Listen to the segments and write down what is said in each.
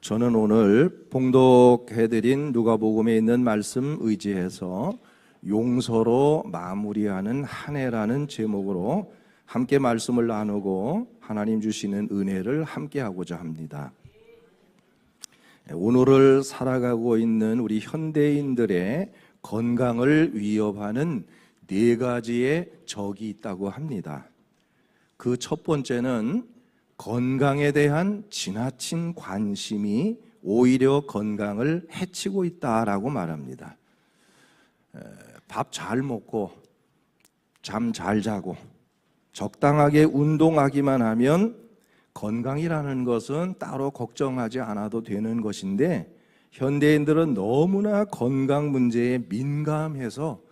저는 오늘 봉독해드린 누가복음에 있는 말씀 의지해서 용서로 마무리하는 한 해라는 제목으로 함께 말씀을 나누고 하나님 주시는 은혜를 함께 하고자 합니다. 오늘을 살아가고 있는 우리 현대인들의 건강을 위협하는 네 가지의 적이 있다고 합니다. 그 첫 번째는 건강에 대한 지나친 관심이 오히려 건강을 해치고 있다라고 말합니다. 밥 잘 먹고 잠 잘 자고 적당하게 운동하기만 하면 건강이라는 것은 따로 걱정하지 않아도 되는 것인데 현대인들은 너무나 건강 문제에 민감해서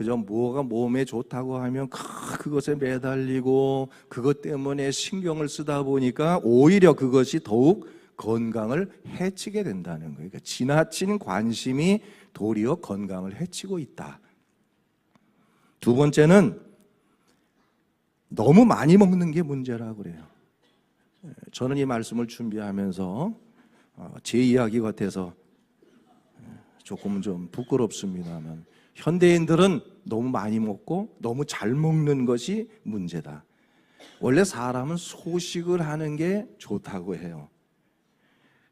그저 뭐가 몸에 좋다고 하면 그것에 매달리고 그것 때문에 신경을 쓰다 보니까 오히려 그것이 더욱 건강을 해치게 된다는 거예요. 그러니까 지나친 관심이 도리어 건강을 해치고 있다. 두 번째는 너무 많이 먹는 게 문제라고 그래요. 저는 이 말씀을 준비하면서 어, 제 이야기 같아서 조금은 좀 부끄럽습니다만 현대인들은 너무 많이 먹고 너무 잘 먹는 것이 문제다. 원래 사람은 소식을 하는 게 좋다고 해요.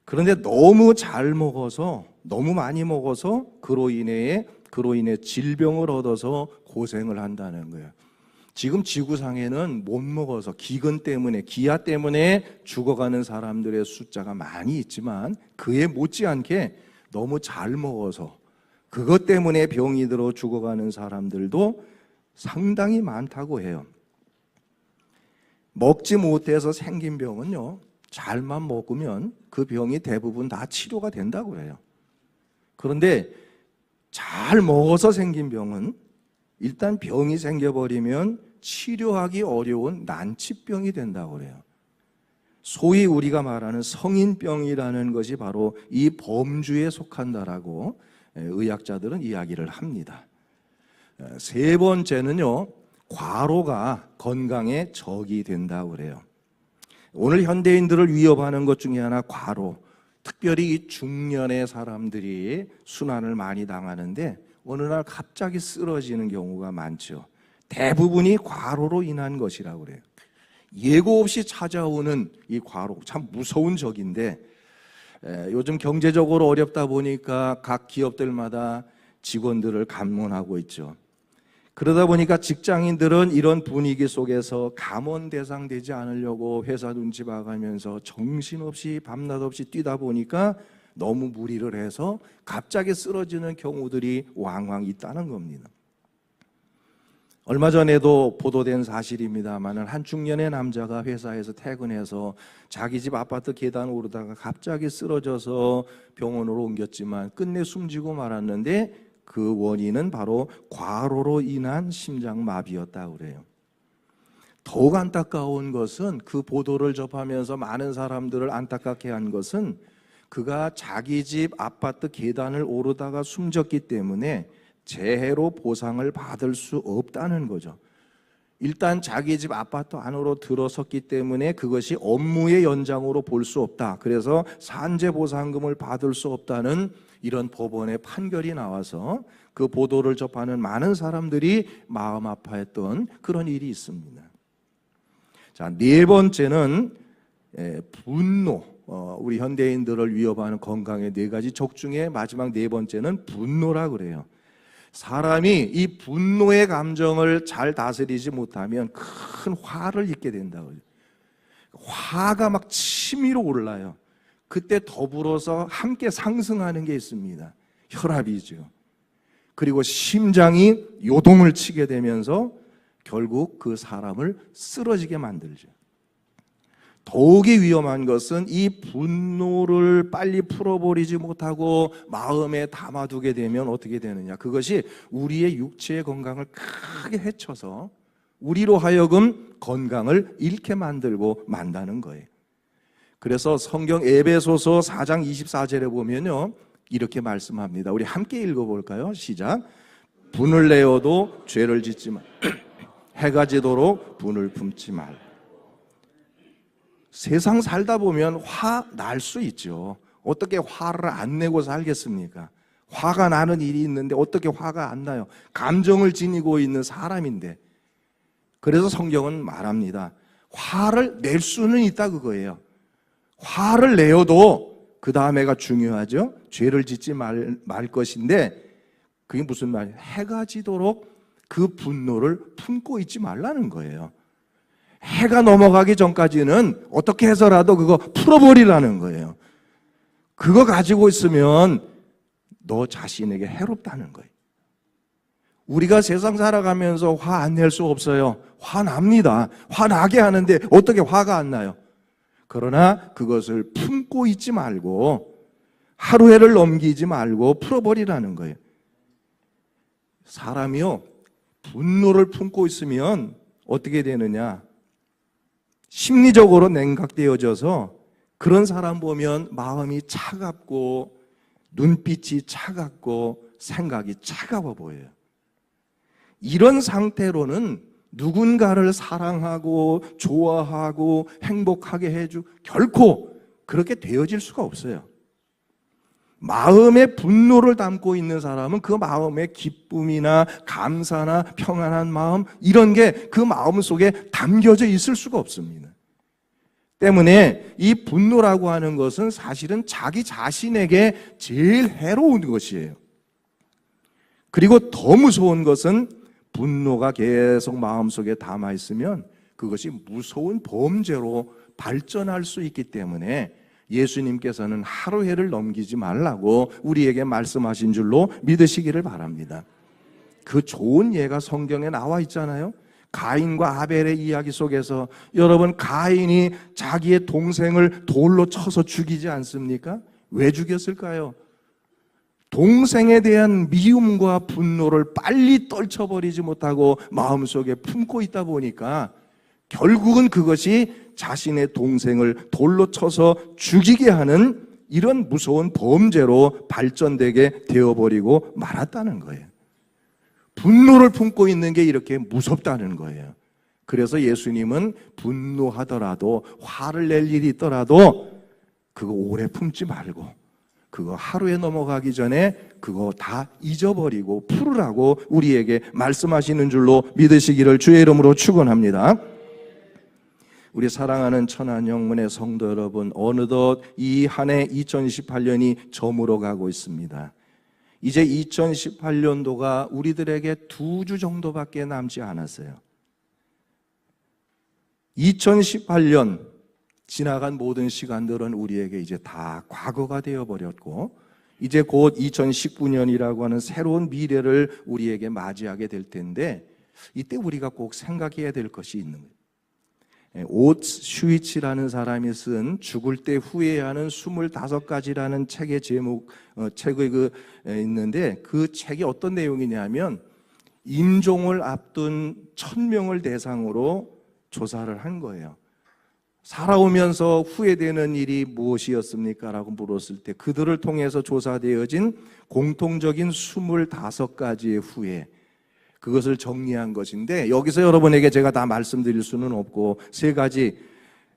그런데 너무 잘 먹어서 너무 많이 먹어서 그로 인해 그로 인해 질병을 얻어서 고생을 한다는 거예요. 지금 지구상에는 못 먹어서 기근 때문에 기아 때문에 죽어가는 사람들의 숫자가 많이 있지만 그에 못지않게 너무 잘 먹어서 그것 때문에 병이 들어 죽어가는 사람들도 상당히 많다고 해요. 먹지 못해서 생긴 병은요, 잘만 먹으면 그 병이 대부분 다 치료가 된다고 해요. 그런데 잘 먹어서 생긴 병은 일단 병이 생겨버리면 치료하기 어려운 난치병이 된다고 그래요. 소위 우리가 말하는 성인병이라는 것이 바로 이 범주에 속한다라고 의학자들은 이야기를 합니다. 세 번째는요, 과로가 건강에 적이 된다고 그래요. 오늘 현대인들을 위협하는 것 중에 하나 과로. 특별히 이 중년의 사람들이 순환을 많이 당하는데 어느 날 갑자기 쓰러지는 경우가 많죠. 대부분이 과로로 인한 것이라고 그래요. 예고 없이 찾아오는 이 과로 참 무서운 적인데 요즘 경제적으로 어렵다 보니까 각 기업들마다 직원들을 감원하고 있죠. 그러다 보니까 직장인들은 이런 분위기 속에서 감원 대상 되지 않으려고 회사 눈치 봐가면서 정신없이 밤낮 없이 뛰다 보니까 너무 무리를 해서 갑자기 쓰러지는 경우들이 왕왕 있다는 겁니다. 얼마 전에도 보도된 사실입니다만은 한 중년의 남자가 회사에서 퇴근해서 자기 집 아파트 계단 오르다가 갑자기 쓰러져서 병원으로 옮겼지만 끝내 숨지고 말았는데 그 원인은 바로 과로로 인한 심장 마비였다고 그래요. 더욱 안타까운 것은 그 보도를 접하면서 많은 사람들을 안타깝게 한 것은 그가 자기 집 아파트 계단을 오르다가 숨졌기 때문에 재해로 보상을 받을 수 없다는 거죠. 일단 자기 집 아파트 안으로 들어섰기 때문에 그것이 업무의 연장으로 볼 수 없다. 그래서 산재 보상금을 받을 수 없다는 이런 법원의 판결이 나와서 그 보도를 접하는 많은 사람들이 마음 아파했던 그런 일이 있습니다. 자, 네 번째는 분노. 어, 우리 현대인들을 위협하는 건강의 네 가지 적 중에 마지막 네 번째는 분노라 그래요. 사람이 이 분노의 감정을 잘 다스리지 못하면 큰 화를 입게 된다고요. 화가 막 치밀어 올라요. 그때 더불어서 함께 상승하는 게 있습니다. 혈압이죠. 그리고 심장이 요동을 치게 되면서 결국 그 사람을 쓰러지게 만들죠. 더욱이 위험한 것은 이 분노를 빨리 풀어버리지 못하고 마음에 담아두게 되면 어떻게 되느냐. 그것이 우리의 육체의 건강을 크게 해쳐서 우리로 하여금 건강을 잃게 만들고 만다는 거예요. 그래서 성경 에베소서 4장 24절에 보면요. 이렇게 말씀합니다. 우리 함께 읽어볼까요? 시작. 분을 내어도 죄를 짓지 마. 해가 지도록 분을 품지 말. 세상 살다 보면 화 날 수 있죠. 어떻게 화를 안 내고 살겠습니까? 화가 나는 일이 있는데 어떻게 화가 안 나요? 감정을 지니고 있는 사람인데. 그래서 성경은 말합니다. 화를 낼 수는 있다 그거예요. 화를 내어도 그 다음에가 중요하죠. 죄를 짓지 말, 말 것인데 그게 무슨 말이에요? 해가 지도록 그 분노를 품고 있지 말라는 거예요. 해가 넘어가기 전까지는 어떻게 해서라도 그거 풀어버리라는 거예요. 그거 가지고 있으면 너 자신에게 해롭다는 거예요. 우리가 세상 살아가면서 화 안 낼 수 없어요. 화 납니다. 화 나게 하는데 어떻게 화가 안 나요? 그러나 그것을 품고 있지 말고 하루해를 넘기지 말고 풀어버리라는 거예요. 사람이요, 분노를 품고 있으면 어떻게 되느냐? 심리적으로 냉각되어져서 그런 사람 보면 마음이 차갑고 눈빛이 차갑고 생각이 차가워 보여요. 이런 상태로는 누군가를 사랑하고 좋아하고 행복하게 해주 결코 그렇게 되어질 수가 없어요. 마음에 분노를 담고 있는 사람은 그 마음에 기쁨이나 감사나 평안한 마음 이런 게 그 마음 속에 담겨져 있을 수가 없습니다. 때문에 이 분노라고 하는 것은 사실은 자기 자신에게 제일 해로운 것이에요. 그리고 더 무서운 것은 분노가 계속 마음속에 담아 있으면 그것이 무서운 범죄로 발전할 수 있기 때문에 예수님께서는 하루 해를 넘기지 말라고 우리에게 말씀하신 줄로 믿으시기를 바랍니다. 그 좋은 예가 성경에 나와 있잖아요. 가인과 아벨의 이야기 속에서 여러분 가인이 자기의 동생을 돌로 쳐서 죽이지 않습니까? 왜 죽였을까요? 동생에 대한 미움과 분노를 빨리 떨쳐버리지 못하고 마음속에 품고 있다 보니까 결국은 그것이 자신의 동생을 돌로 쳐서 죽이게 하는 이런 무서운 범죄로 발전되게 되어버리고 말았다는 거예요. 분노를 품고 있는 게 이렇게 무섭다는 거예요. 그래서 예수님은 분노하더라도 화를 낼 일이 있더라도 그거 오래 품지 말고 그거 하루에 넘어가기 전에 그거 다 잊어버리고 풀으라고 우리에게 말씀하시는 줄로 믿으시기를 주의 이름으로 축원합니다. 우리 사랑하는 천안 영문의 성도 여러분, 어느덧 이 한 해 2018년이 저물어 가고 있습니다. 이제 2018년도가 우리들에게 두 주 정도밖에 남지 않았어요. 2018년 지나간 모든 시간들은 우리에게 이제 다 과거가 되어 버렸고 이제 곧 2019년이라고 하는 새로운 미래를 우리에게 맞이하게 될 텐데 이때 우리가 꼭 생각해야 될 것이 있는 거예요. 옷 슈위치라는 사람이 쓴 죽을 때 후회하는 25가지라는 책의 제목 어, 책의 그 에, 있는데 그 책이 어떤 내용이냐면 임종을 앞둔 천명을 대상으로 조사를 한 거예요. 살아오면서 후회되는 일이 무엇이었습니까? 라고 물었을 때 그들을 통해서 조사되어진 공통적인 25가지의 후회. 그것을 정리한 것인데 여기서 여러분에게 제가 다 말씀드릴 수는 없고 세 가지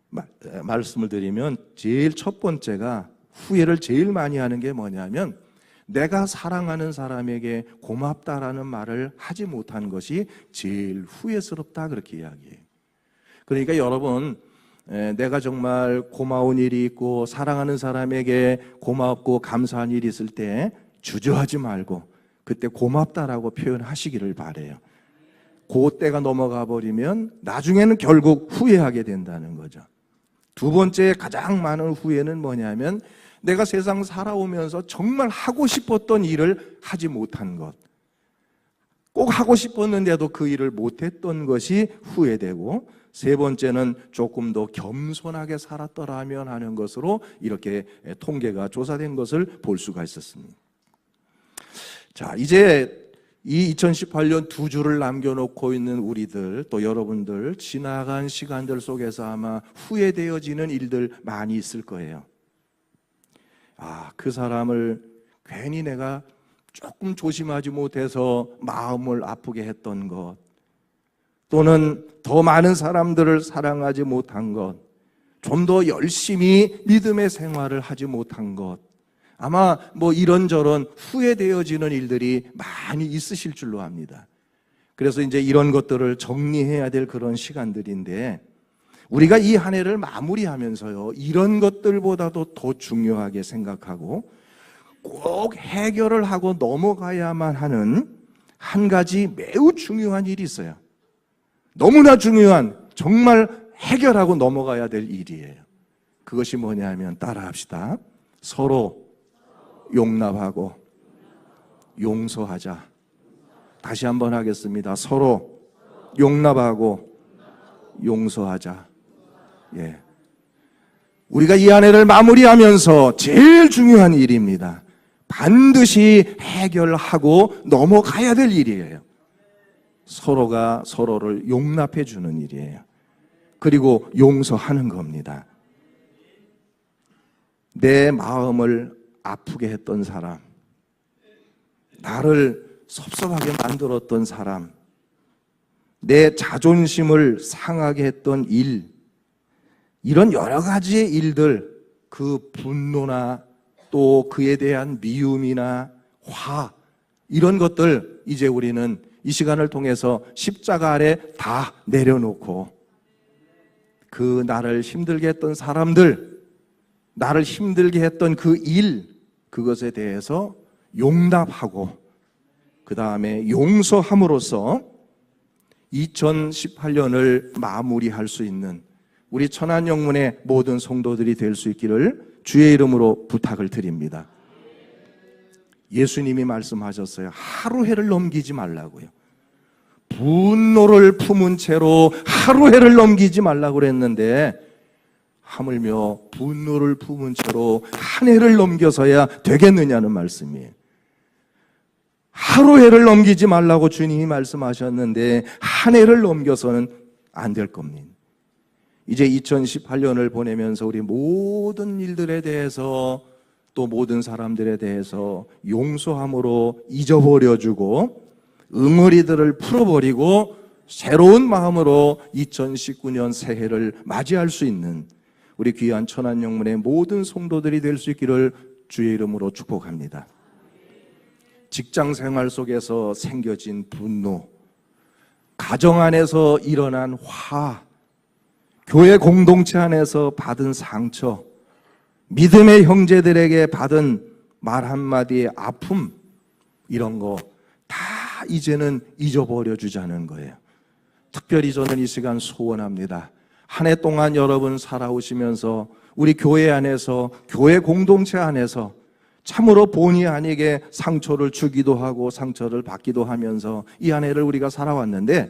마, 말씀을 드리면 제일 첫 번째가 후회를 제일 많이 하는 게 뭐냐면 내가 사랑하는 사람에게 고맙다라는 말을 하지 못한 것이 제일 후회스럽다 그렇게 이야기해요. 그러니까 여러분 내가 정말 고마운 일이 있고 사랑하는 사람에게 고맙고 감사한 일이 있을 때 주저하지 말고 그때 고맙다라고 표현하시기를 바래요. 그 때가 넘어가 버리면 나중에는 결국 후회하게 된다는 거죠. 두 번째 가장 많은 후회는 뭐냐면 내가 세상 살아오면서 정말 하고 싶었던 일을 하지 못한 것. 꼭 하고 싶었는데도 그 일을 못했던 것이 후회되고 세 번째는 조금 더 겸손하게 살았더라면 하는 것으로 이렇게 통계가 조사된 것을 볼 수가 있었습니다. 자, 이제 이 2018년 두 주를 남겨놓고 있는 우리들, 또 여러분들, 지나간 시간들 속에서 아마 후회되어지는 일들 많이 있을 거예요. 아, 그 사람을 괜히 내가 조금 조심하지 못해서 마음을 아프게 했던 것, 또는 더 많은 사람들을 사랑하지 못한 것, 좀 더 열심히 믿음의 생활을 하지 못한 것. 아마 뭐 이런저런 후회되어지는 일들이 많이 있으실 줄로 압니다. 그래서 이제 이런 것들을 정리해야 될 그런 시간들인데 우리가 이 한 해를 마무리하면서요. 이런 것들보다도 더 중요하게 생각하고 꼭 해결을 하고 넘어가야만 하는 한 가지 매우 중요한 일이 있어요. 너무나 중요한 정말 해결하고 넘어가야 될 일이에요. 그것이 뭐냐면 따라합시다. 서로 용납하고 용서하자. 다시 한번 하겠습니다. 서로 용납하고 용서하자. 예. 우리가 이한 해를 마무리하면서 제일 중요한 일입니다. 반드시 해결하고 넘어가야 될 일이에요. 서로가 서로를 용납해 주는 일이에요. 그리고 용서하는 겁니다. 내 마음을 아프게 했던 사람, 나를 섭섭하게 만들었던 사람, 내 자존심을 상하게 했던 일, 이런 여러 가지의 일들, 그 분노나 또 그에 대한 미움이나 화, 이런 것들 이제 우리는 이 시간을 통해서 십자가 아래 다 내려놓고 그 나를 힘들게 했던 사람들, 나를 힘들게 했던 그 일, 그것에 대해서 용납하고 그 다음에 용서함으로써 2018년을 마무리할 수 있는 우리 천안영문의 모든 성도들이 될 수 있기를 주의 이름으로 부탁을 드립니다. 예수님이 말씀하셨어요. 하루 해를 넘기지 말라고요. 분노를 품은 채로 하루 해를 넘기지 말라고 그랬는데 하물며 분노를 품은 채로 한 해를 넘겨서야 되겠느냐는 말씀이에요. 하루 해를 넘기지 말라고 주님이 말씀하셨는데 한 해를 넘겨서는 안 될 겁니다. 이제 2018년을 보내면서 우리 모든 일들에 대해서 또 모든 사람들에 대해서 용서함으로 잊어버려주고 응어리들을 풀어버리고 새로운 마음으로 2019년 새해를 맞이할 수 있는 우리 귀한 천안영문의 모든 성도들이 될 수 있기를 주의 이름으로 축복합니다. 직장 생활 속에서 생겨진 분노, 가정 안에서 일어난 화, 교회 공동체 안에서 받은 상처, 믿음의 형제들에게 받은 말 한마디의 아픔, 이런 거 다 이제는 잊어버려 주자는 거예요. 특별히 저는 이 시간 소원합니다. 한 해 동안 여러분 살아오시면서 우리 교회 안에서, 교회 공동체 안에서 참으로 본의 아니게 상처를 주기도 하고 상처를 받기도 하면서 이 한 해를 우리가 살아왔는데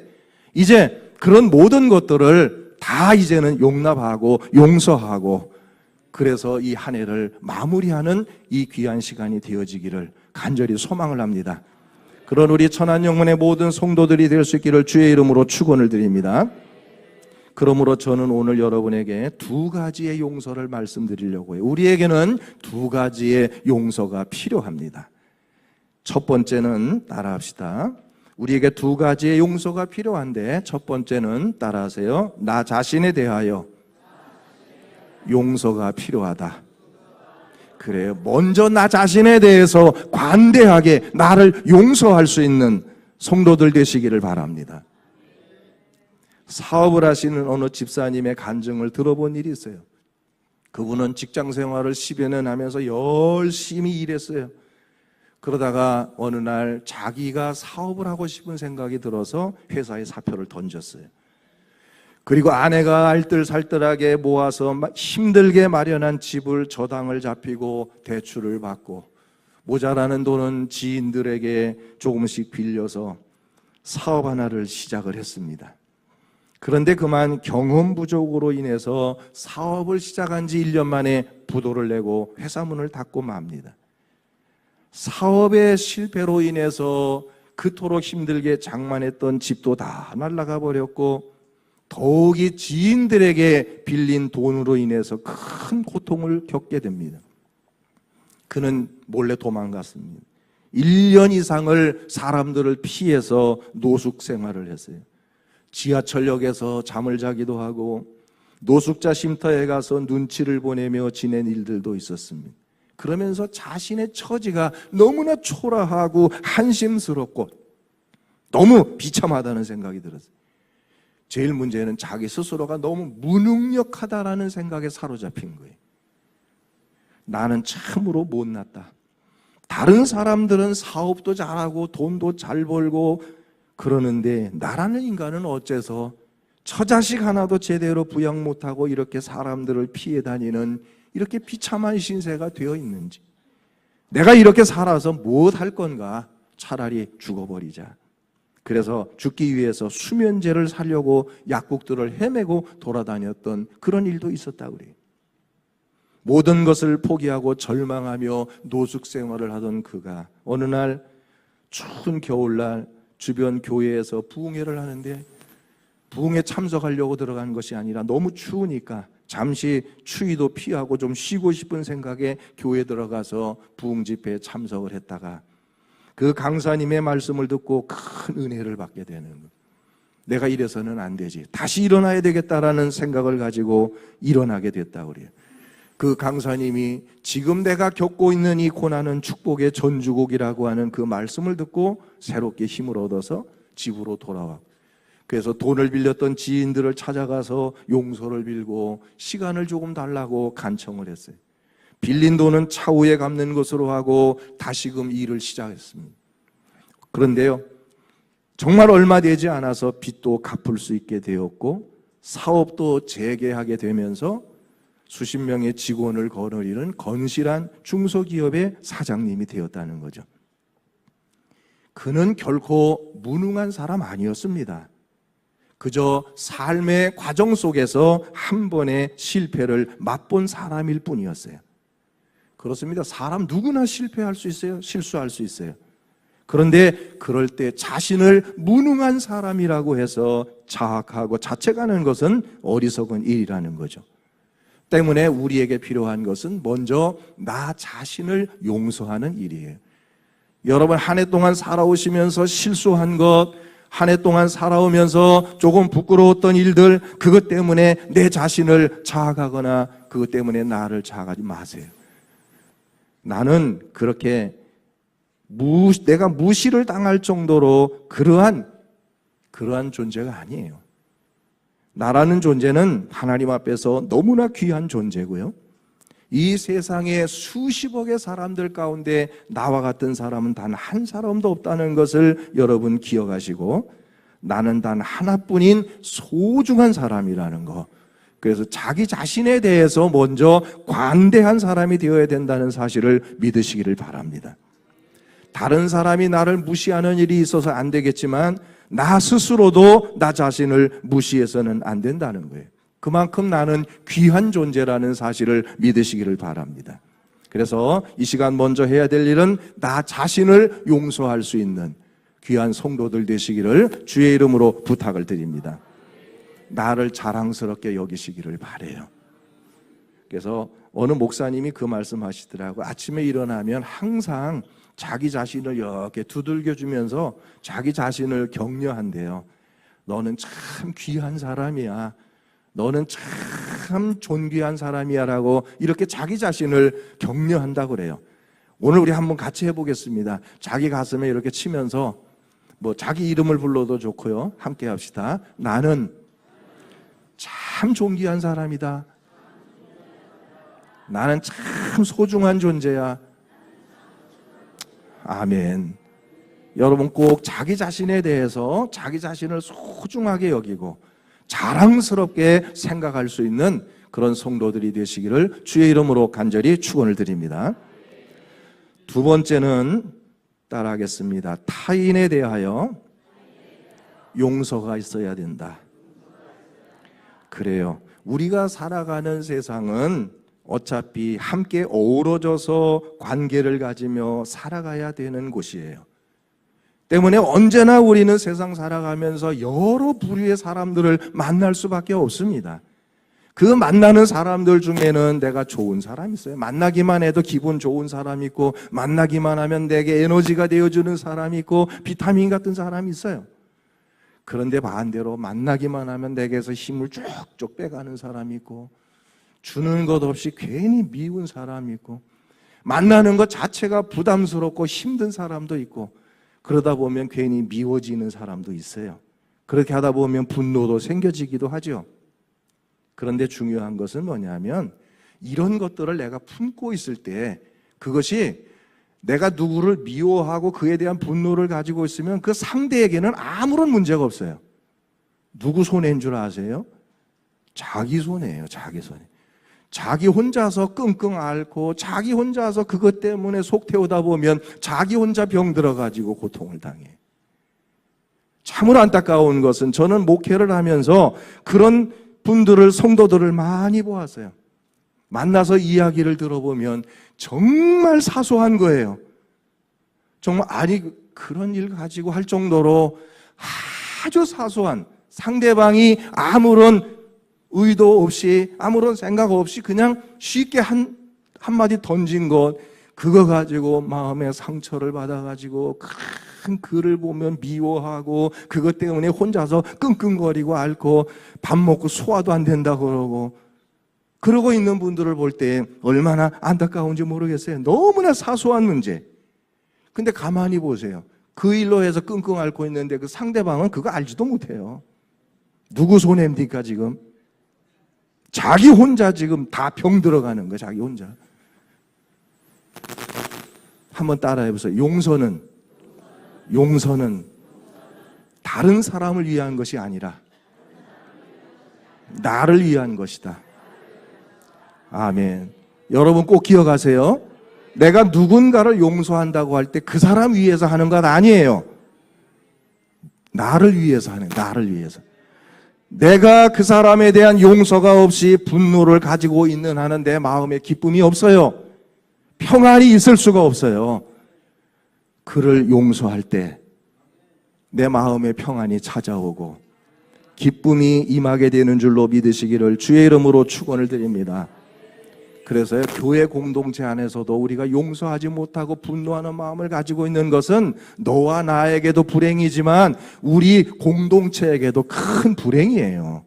이제 그런 모든 것들을 다 이제는 용납하고 용서하고 그래서 이 한 해를 마무리하는 이 귀한 시간이 되어지기를 간절히 소망을 합니다. 그런 우리 천안 영문의 모든 성도들이 될 수 있기를 주의 이름으로 축원을 드립니다. 그러므로 저는 오늘 여러분에게 두 가지의 용서를 말씀드리려고 해요. 우리에게는 두 가지의 용서가 필요합니다. 첫 번째는 따라합시다. 우리에게 두 가지의 용서가 필요한데 첫 번째는 따라하세요. 나 자신에 대하여 용서가 필요하다. 그래요. 먼저 나 자신에 대해서 관대하게 나를 용서할 수 있는 성도들 되시기를 바랍니다. 사업을 하시는 어느 집사님의 간증을 들어본 일이 있어요. 그분은 직장 생활을 10여 년 하면서 열심히 일했어요. 그러다가 어느 날 자기가 사업을 하고 싶은 생각이 들어서 회사에 사표를 던졌어요. 그리고 아내가 알뜰살뜰하게 모아서 힘들게 마련한 집을 저당을 잡히고 대출을 받고 모자라는 돈은 지인들에게 조금씩 빌려서 사업 하나를 시작을 했습니다. 그런데 그만 경험 부족으로 인해서 사업을 시작한 지 1년 만에 부도를 내고 회사 문을 닫고 맙니다. 사업의 실패로 인해서 그토록 힘들게 장만했던 집도 다 날아가 버렸고 더욱이 지인들에게 빌린 돈으로 인해서 큰 고통을 겪게 됩니다. 그는 몰래 도망갔습니다. 1년 이상을 사람들을 피해서 노숙 생활을 했어요. 지하철역에서 잠을 자기도 하고 노숙자 쉼터에 가서 눈치를 보내며 지낸 일들도 있었습니다. 그러면서 자신의 처지가 너무나 초라하고 한심스럽고 너무 비참하다는 생각이 들었어요. 제일 문제는 자기 스스로가 너무 무능력하다라는 생각에 사로잡힌 거예요. 나는 참으로 못났다. 다른 사람들은 사업도 잘하고 돈도 잘 벌고 그러는데 나라는 인간은 어째서 처자식 하나도 제대로 부양 못하고 이렇게 사람들을 피해 다니는 이렇게 비참한 신세가 되어 있는지. 내가 이렇게 살아서 무엇 할 건가? 차라리 죽어버리자. 그래서 죽기 위해서 수면제를 사려고 약국들을 헤매고 돌아다녔던 그런 일도 있었다고 그래요. 모든 것을 포기하고 절망하며 노숙 생활을 하던 그가 어느 날 추운 겨울날 주변 교회에서 부흥회를 하는데 부흥회 참석하려고 들어간 것이 아니라 너무 추우니까 잠시 추위도 피하고 좀 쉬고 싶은 생각에 교회 들어가서 부흥 집회에 참석을 했다가 그 강사님의 말씀을 듣고 큰 은혜를 받게 되는 거예요. 내가 이래서는 안 되지. 다시 일어나야 되겠다라는 생각을 가지고 일어나게 됐다고 그래요. 그 강사님이 지금 내가 겪고 있는 이 고난은 축복의 전주곡이라고 하는 그 말씀을 듣고 새롭게 힘을 얻어서 집으로 돌아와. 그래서 돈을 빌렸던 지인들을 찾아가서 용서를 빌고 시간을 조금 달라고 간청을 했어요. 빌린 돈은 차후에 갚는 것으로 하고 다시금 일을 시작했습니다. 그런데요, 정말 얼마 되지 않아서 빚도 갚을 수 있게 되었고 사업도 재개하게 되면서 수십 명의 직원을 거느리는 건실한 중소기업의 사장님이 되었다는 거죠. 그는 결코 무능한 사람 아니었습니다. 그저 삶의 과정 속에서 한 번의 실패를 맛본 사람일 뿐이었어요. 그렇습니다. 사람 누구나 실패할 수 있어요. 실수할 수 있어요. 그런데 그럴 때 자신을 무능한 사람이라고 해서 자학하고 자책하는 것은 어리석은 일이라는 거죠. 때문에 우리에게 필요한 것은 먼저 나 자신을 용서하는 일이에요. 여러분 한 해 동안 살아오시면서 실수한 것, 한 해 동안 살아오면서 조금 부끄러웠던 일들, 그것 때문에 내 자신을 자학하거나 그것 때문에 나를 자학하지 마세요. 나는 그렇게 무, 내가 무시를 당할 정도로 그러한, 그러한 존재가 아니에요. 나라는 존재는 하나님 앞에서 너무나 귀한 존재고요. 이 세상에 수십억의 사람들 가운데 나와 같은 사람은 단 한 사람도 없다는 것을 여러분 기억하시고 나는 단 하나뿐인 소중한 사람이라는 거. 그래서 자기 자신에 대해서 먼저 관대한 사람이 되어야 된다는 사실을 믿으시기를 바랍니다. 다른 사람이 나를 무시하는 일이 있어서 안 되겠지만 나 스스로도 나 자신을 무시해서는 안 된다는 거예요. 그만큼 나는 귀한 존재라는 사실을 믿으시기를 바랍니다. 그래서 이 시간 먼저 해야 될 일은 나 자신을 용서할 수 있는 귀한 성도들 되시기를 주의 이름으로 부탁을 드립니다. 나를 자랑스럽게 여기시기를 바래요. 그래서 어느 목사님이 그 말씀하시더라고. 아침에 일어나면 항상 자기 자신을 이렇게 두들겨 주면서 자기 자신을 격려한대요. 너는 참 귀한 사람이야. 너는 참 존귀한 사람이야라고 이렇게 자기 자신을 격려한다고 그래요. 오늘 우리 한번 같이 해보겠습니다. 자기 가슴에 이렇게 치면서 뭐 자기 이름을 불러도 좋고요. 함께 합시다. 나는 참 존귀한 사람이다. 나는 참 소중한 존재야. 아멘. 여러분 꼭 자기 자신에 대해서 자기 자신을 소중하게 여기고 자랑스럽게 생각할 수 있는 그런 성도들이 되시기를 주의 이름으로 간절히 축원을 드립니다. 두 번째는 따라하겠습니다. 타인에 대하여 용서가 있어야 된다. 그래요. 우리가 살아가는 세상은 어차피 함께 어우러져서 관계를 가지며 살아가야 되는 곳이에요. 때문에 언제나 우리는 세상 살아가면서 여러 부류의 사람들을 만날 수밖에 없습니다. 그 만나는 사람들 중에는 내가 좋은 사람 있어요. 만나기만 해도 기분 좋은 사람 있고, 만나기만 하면 내게 에너지가 되어주는 사람 있고, 비타민 같은 사람이 있어요. 그런데 반대로 만나기만 하면 내게서 힘을 쭉쭉 빼가는 사람이 있고 주는 것 없이 괜히 미운 사람이 있고 만나는 것 자체가 부담스럽고 힘든 사람도 있고 그러다 보면 괜히 미워지는 사람도 있어요. 그렇게 하다 보면 분노도 생겨지기도 하죠. 그런데 중요한 것은 뭐냐면 이런 것들을 내가 품고 있을 때 그것이 내가 누구를 미워하고 그에 대한 분노를 가지고 있으면 그 상대에게는 아무런 문제가 없어요. 누구 손해인 줄 아세요? 자기 손해예요, 자기 손해. 자기 혼자서 끙끙 앓고 자기 혼자서 그것 때문에 속 태우다 보면 자기 혼자 병 들어가지고 고통을 당해. 참으로 안타까운 것은 저는 목회를 하면서 그런 분들을 성도들을 많이 보았어요. 만나서 이야기를 들어보면 정말 사소한 거예요. 정말 아니 그런 일 가지고 할 정도로 아주 사소한 상대방이 아무런 의도 없이 아무런 생각 없이 그냥 쉽게 한 한마디 던진 것 그거 가지고 마음에 상처를 받아 가지고 큰 글을 보면 미워하고 그것 때문에 혼자서 끙끙거리고 앓고 밥 먹고 소화도 안 된다 그러고 그러고 있는 분들을 볼 때 얼마나 안타까운지 모르겠어요. 너무나 사소한 문제. 근데 가만히 보세요. 그 일로 해서 끙끙 앓고 있는데 그 상대방은 그거 알지도 못해요. 누구 손해입니까, 지금? 자기 혼자 지금 다 병 들어가는 거야, 자기 혼자. 한번 따라해 보세요. 용서는, 용서는 다른 사람을 위한 것이 아니라 나를 위한 것이다. 아멘. 여러분 꼭 기억하세요. 내가 누군가를 용서한다고 할 때 그 사람 위해서 하는 것 아니에요. 나를 위해서 하는, 나를 위해서. 내가 그 사람에 대한 용서가 없이 분노를 가지고 있는 한은 내 마음에 기쁨이 없어요. 평안이 있을 수가 없어요. 그를 용서할 때 내 마음에 평안이 찾아오고 기쁨이 임하게 되는 줄로 믿으시기를 주의 이름으로 축원을 드립니다. 그래서 교회 공동체 안에서도 우리가 용서하지 못하고 분노하는 마음을 가지고 있는 것은 너와 나에게도 불행이지만 우리 공동체에게도 큰 불행이에요.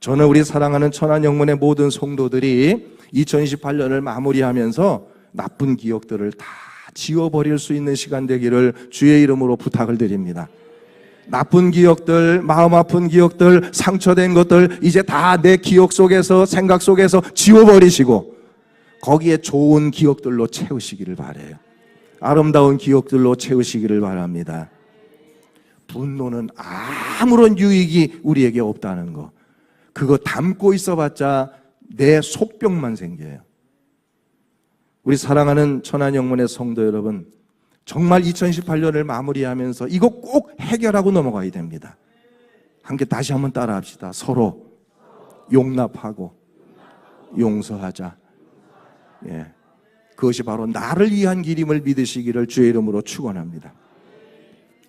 저는 우리 사랑하는 천안 영문의 모든 성도들이 2028년을 마무리하면서 나쁜 기억들을 다 지워버릴 수 있는 시간 되기를 주의 이름으로 부탁을 드립니다. 나쁜 기억들, 마음 아픈 기억들, 상처된 것들 이제 다 내 기억 속에서 생각 속에서 지워버리시고 거기에 좋은 기억들로 채우시기를 바래요. 아름다운 기억들로 채우시기를 바랍니다. 분노는 아무런 유익이 우리에게 없다는 거. 그거 담고 있어봤자 내 속병만 생겨요. 우리 사랑하는 천안 영문의 성도 여러분, 정말 2018년을 마무리하면서 이거 꼭 해결하고 넘어가야 됩니다. 함께 다시 한번 따라 합시다. 서로 용납하고 용서하자. 예. 그것이 바로 나를 위한 길임을 믿으시기를 주의 이름으로 축원합니다.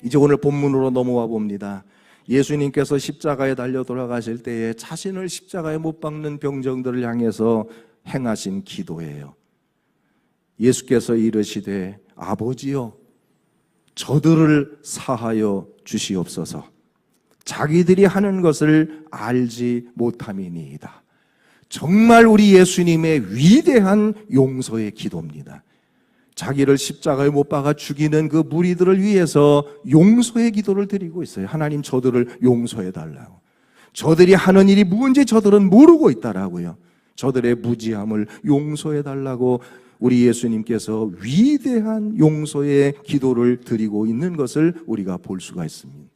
이제 오늘 본문으로 넘어와 봅니다. 예수님께서 십자가에 달려 돌아가실 때에 자신을 십자가에 못 박는 병정들을 향해서 행하신 기도예요. 예수께서 이르시되 아버지여 저들을 사하여 주시옵소서. 자기들이 하는 것을 알지 못함이니이다. 정말 우리 예수님의 위대한 용서의 기도입니다. 자기를 십자가에 못 박아 죽이는 그 무리들을 위해서 용서의 기도를 드리고 있어요. 하나님 저들을 용서해 달라고. 저들이 하는 일이 무언지 저들은 모르고 있다라고요. 저들의 무지함을 용서해 달라고 우리 예수님께서 위대한 용서의 기도를 드리고 있는 것을 우리가 볼 수가 있습니다.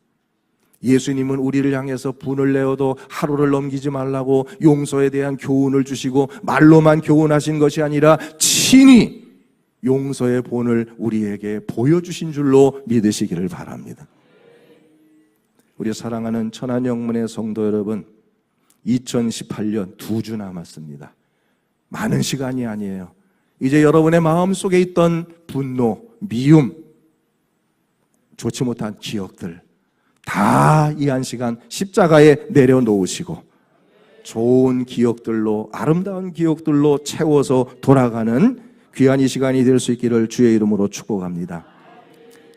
예수님은 우리를 향해서 분을 내어도 하루를 넘기지 말라고 용서에 대한 교훈을 주시고 말로만 교훈하신 것이 아니라 친히 용서의 본을 우리에게 보여주신 줄로 믿으시기를 바랍니다. 우리 사랑하는 천안 영문의 성도 여러분, 2018년 두 주 남았습니다. 많은 시간이 아니에요. 이제 여러분의 마음 속에 있던 분노, 미움, 좋지 못한 기억들 다 이 한 시간 십자가에 내려놓으시고 좋은 기억들로 아름다운 기억들로 채워서 돌아가는 귀한 이 시간이 될 수 있기를 주의 이름으로 축복합니다.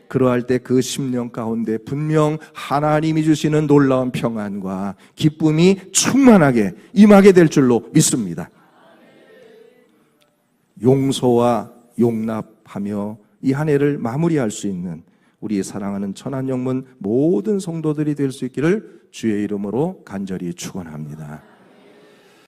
그러할 때 그 심령 가운데 분명 하나님이 주시는 놀라운 평안과 기쁨이 충만하게 임하게 될 줄로 믿습니다. 용서와 용납하며 이 한 해를 마무리할 수 있는 우리 사랑하는 천안 영문 모든 성도들이 될 수 있기를 주의 이름으로 간절히 축원합니다.